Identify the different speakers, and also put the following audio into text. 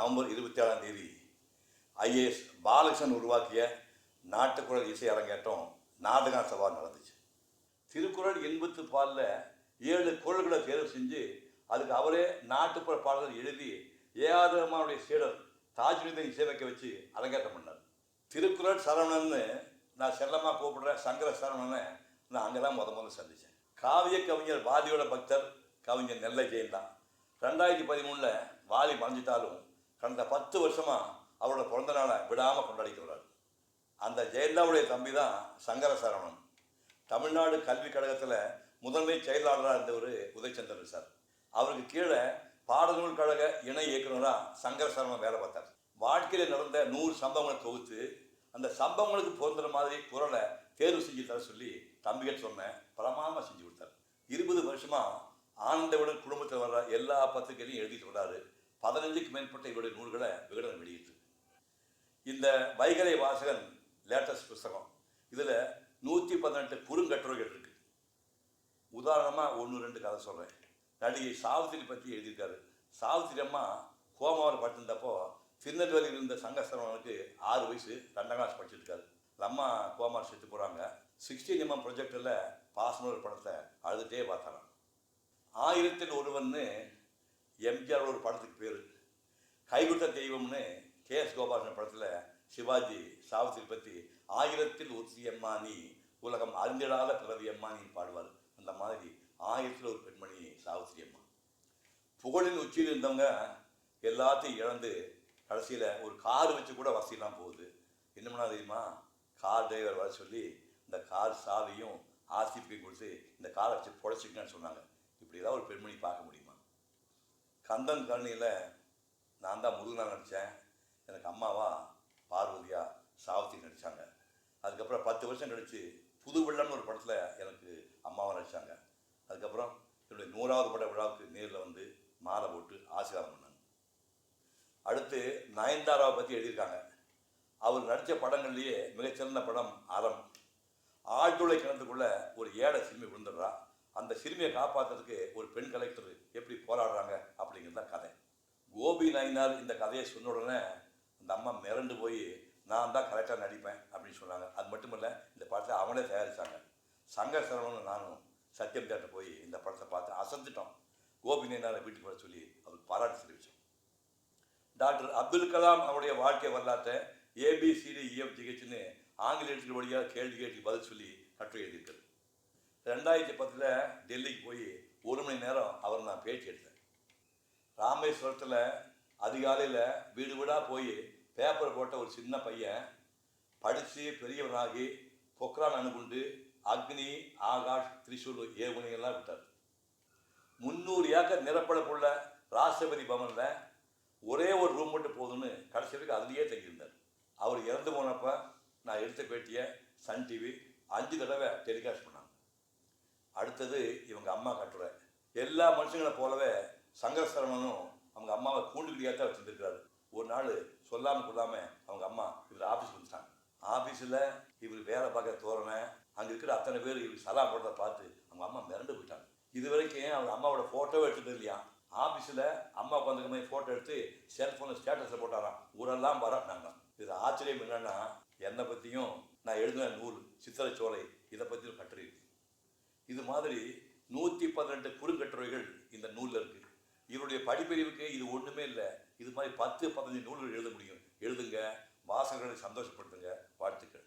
Speaker 1: November இருபத்தி ஆறாந்தேதி IAS Balakrishnan உருவாக்கிய நாட்டுக்குறள் இசை அரங்கேற்றம் நாடகம் சபா நடந்துச்சு. திருக்குறள் எண்பத்து பாலில் ஏழு குரல்களை தேர்வு செஞ்சு அதுக்கு அவரே நாட்டுப்புற பாடல்கள் எழுதி ஏஆதமாவுடைய சீடர் தாஜ்மீதன் இசைவைக்க வச்சு அரங்கேற்றம் பண்ணார். திருக்குறள் சரவணன்னு நான் செல்லமாக கூப்பிடுற சங்கர சரவணனை நான் அங்கே தான் முத முதல்ல சந்தித்தேன் காவிய கவிஞர் வாதியோட பக்தர் கவிஞர் நெல்லை ஜெயந்தான். ரெண்டாயிரத்தி பதிமூணில் வாலி மறைஞ்சிட்டாலும் கடந்த பத்து வருஷமாக அவரோட பிறந்த நாளை விடாமல் கொண்டாடிட்டு வர்றார். அந்த ஜெயலலிதாவுடைய தம்பி தான் சங்கர சரவணன் தமிழ்நாடு கல்விக் கழகத்தில் முதன்மை செயலாளராக இருந்தவர் உதயச்சந்திரன் சார். அவருக்கு கீழே பாடநூல் கழக இணை இயக்குனராக சங்கர சரவணன் வேலை பார்த்தார். வாழ்க்கையில் நடந்த நூறு சம்பவங்களை தொகுத்து அந்த சம்பவங்களுக்கு பொருந்துற மாதிரி குரலை தேர்வு செஞ்சு தர சொல்லி தம்பிகள் சொன்னேன். பிரமாதமாக செஞ்சு கொடுத்தார். இருபது வருஷமாக ஆனந்தவுடன் குடும்பத்தில் வர்ற எல்லா பத்திரிகையிலையும் எழுதிட்டு வர்றாரு. பதினஞ்சுக்கு மேற்பட்ட இவருடைய நூல்களை விகடன் வெளியிட்டு இந்த வைகரை வாசகன் லேட்டஸ்ட் புஸ்தகம் இதில் நூற்றி பதினெட்டு குறுங்கட்டுரைகள் இருக்குது உதாரணமாக ஒன்று ரெண்டு கதை சொல்கிறேன் நடிகை சாவித்திரி பற்றி எழுதியிருக்காரு. சாவித்திரி அம்மா கோமாவில் பட்டிருந்தப்போ திருநெல்வேலியில் இருந்த சங்கஸ்தரவனுக்கு ஆறு வயசு ரெண்டாம் கிளாஸ் படிச்சிருக்காரு. அம்மா கோமா செத்து போகிறாங்க சிக்ஸ்டீன் எம்எம் ப்ரொஜெக்டில் பாசனூர் படத்தை அழுதுகிட்டே பார்த்தாராம். ஆயிரத்தில் ஒருவன்னு எம்ஜிஆர் ஒரு படத்துக்கு பேர். கைகுட்ட தெய்வம்னு கே எஸ் கோபாலன் படத்தில் சிவாஜி சாவித்திரி பற்றி ஆயிரத்தில் ஒருத்தி அம்மானி உலகம் அறிந்திடாத பிறவி அம்மா பாடுவார். அந்த மாதிரி ஆயிரத்தில் ஒரு பெண்மணி சாவித்திரி அம்மா. புகழின் உச்சியில் இருந்தவங்க எல்லாத்தையும் இழந்து கடைசியில் ஒரு கார் வச்சு கூட வசதியெல்லாம் போகுது. என்ன பண்ணா தெரியுமா? கார் டிரைவர் வர சொல்லி இந்த கார் சாவியும் ஆர்சிபியும் கொடுத்து இந்த காரை வச்சு பொழைச்சிக்கன்னு சொன்னாங்க. இப்படி ஏதாவது ஒரு பெண்மணி பார்க்க முடியும்? கந்தன் கருணையில் நான் தான் முருகனா நடித்தேன் எனக்கு அம்மாவா பார்வதியா சாவத்தி நடித்தாங்க அதுக்கப்புறம் பத்து வருஷம் கழித்து புது வெள்ளம்னு ஒரு படத்தில் எனக்கு அம்மாவை நடித்தாங்க அதுக்கப்புறம் என்னுடைய நூறாவது பட விழாவுக்கு நேரில் வந்து மாலை போட்டு ஆசீர்வாதம் பண்ணாங்க. அடுத்து நயன்தாராவை பற்றி எழுதியிருக்காங்க. அவர் நடித்த படங்கள்லேயே மிகச்சிறந்த படம் அறம். ஆழ்துளை கிணத்துக்குள்ளே ஒரு ஏழை சிறுமி விழுந்துடுறா. அந்த சிறுமியை காப்பாற்றுறதுக்கு ஒரு பெண் கலெக்டர் எப்படி போராடுறாங்க அப்படிங்கிறது தான் கதை. கோபி நயினார் இந்த கதையை சொன்ன உடனே அந்த அம்மா மிரண்டு போய் நான் தான் கரெக்டாக நடிப்பேன் அப்படின்னு சொன்னாங்க. அது மட்டும் இல்லை இந்த படத்தை அவனே தயாரித்தாங்க சங்கர் சரவணன் நானும் சத்யம் தேட்டர் போய் இந்த படத்தை பார்த்து அசந்துட்டோம். கோபி நயினாரை வீட்டுக்கு வர சொல்லி அவருக்கு பாராட்டு தெரிவித்தோம் டாக்டர் அப்துல் கலாம் அவருடைய வாழ்க்கை வரலாற்றை ஏபிசிடி இஎஃப் ஜிஹெச்னு ஆங்கில வழியாக கேள்வி கேட்டு பதில் சொல்லி கட்டுரை எழுதியிருக்கிறது ரெண்டாயிரத்தி பத்தில் டெல்லிக்கு போய் ஒரு மணி நேரம் அவர் நான் பேச்சு எடுத்தேன். ராமேஸ்வரத்தில் அதிகாலையில் வீடு வீடாக போய் பேப்பர் போட்ட ஒரு சின்ன பையன் படித்து பெரியவனாகி பொக்ரான் அணுகுண்டு அக்னி ஆகாஷ் திரிசூல் ஏவுகணைகள்லாம் விட்டார். முந்நூறு ஏக்கர் நிரப்பளப்புள்ள ராஷ்டிரபதி பவனில் ஒரே ஒரு ரூம் மட்டும் போதும்னு கடைசி வரைக்கும் அதுலேயே தங்கியிருந்தார். அவர் இறந்து போனப்போ நான் எடுத்த பேட்டியை சன் டிவி அஞ்சு தடவை டெலிகாஸ்ட் பண்ணாங்க. அடுத்தது இவங்க அம்மா கட்டுரை எல்லா மனுஷங்களை போலவே சங்கரசரவனும் அவங்க அம்மாவை கூண்டுக்கிட்டியாக தான் வச்சுருந்துருக்காரு ஒரு நாள் சொல்லாமல் கொள்ளாமல் அவங்க அம்மா இவர் ஆஃபீஸ் வந்துட்டாங்க. ஆஃபீஸில் இவர் வேலை பார்க்க தோரணை அங்கே இருக்கிற அத்தனை பேர் இவர் சலா போடுறத பார்த்து அவங்க அம்மா மிரண்டு போயிட்டாங்க. இது வரைக்கும் அவங்க அம்மாவோட ஃபோட்டோவே எடுத்துட்டு இல்லையா? ஆஃபீஸில் அம்மா உட்காந்துக்க மாதிரி ஃபோட்டோ எடுத்து செல்ஃபோனில் ஸ்டேட்டஸில் போட்டாராம். ஊரெல்லாம் பாராட்டினாங்க. இது ஆச்சரியம் என்னன்னா என்னை பற்றியும் நான் எழுதின நூல் சித்திரச்சோலை இதை பற்றியும் கட்டுரை இது மாதிரி நூற்றி பதினெட்டு குறுங்கட்டுரைகள் இந்த நூலில் இருக்குது இவருடைய படிப்பறிவுக்கு இது ஒன்றுமே இல்லை. இது மாதிரி பத்து பதினஞ்சு நூல்கள் எழுத முடியும். எழுதுங்க. வாசகர்களை சந்தோஷப்படுத்துங்க. வாழ்த்துக்கள்.